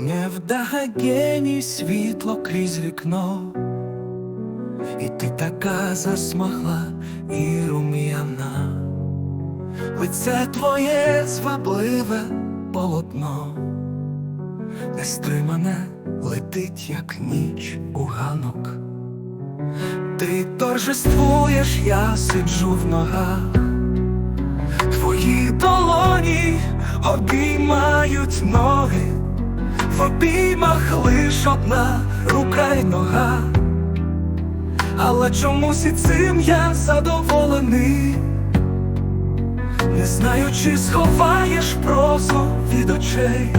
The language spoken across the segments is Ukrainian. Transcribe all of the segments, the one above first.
Не вдагені світло крізь вікно, і ти така засмагла і рум'яна, лице твоє звабливе полотно, нестримане летить, як ніч у ганок. Ти торжествуєш, я сиджу в ногах, твої долоні обіймають ноги, обіймах лиш одна рука й нога, але чомусь і цим я задоволений, не знаю, чи сховаєш прозу від очей,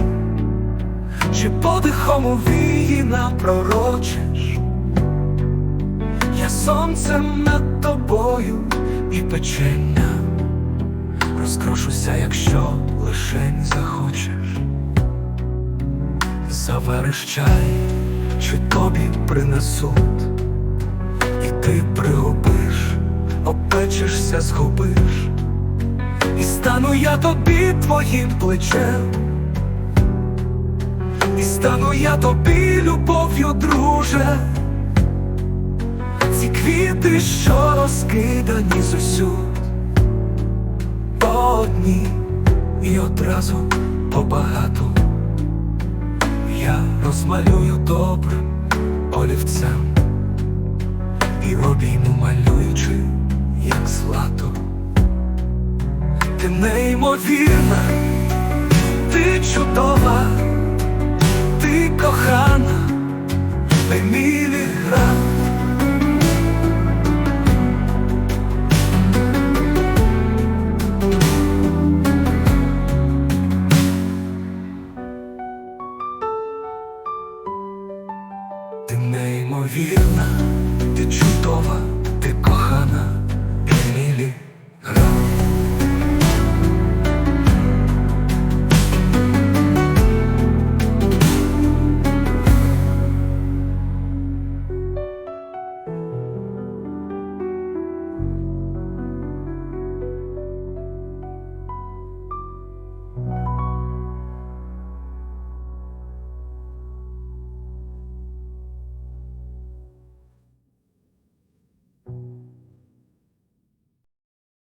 чи подихом у вії напророчиш. Я сонцем над тобою і печення Розкрошуся, якщо лишень захочеш Завариш чай, чи тобі принесуть І ти пригубиш, опечешся, згубиш. І стану я тобі твоїм плечем. І стану я тобі любов'ю, друже. Ці квіти, що розкидані зусюд, по одній і одразу побагато я розмалюю добрим олівцем і обійму малюючи, як злато. Ти неймовірна, ти чудова, ти кохана, ти мій неймовірна, ти чудова.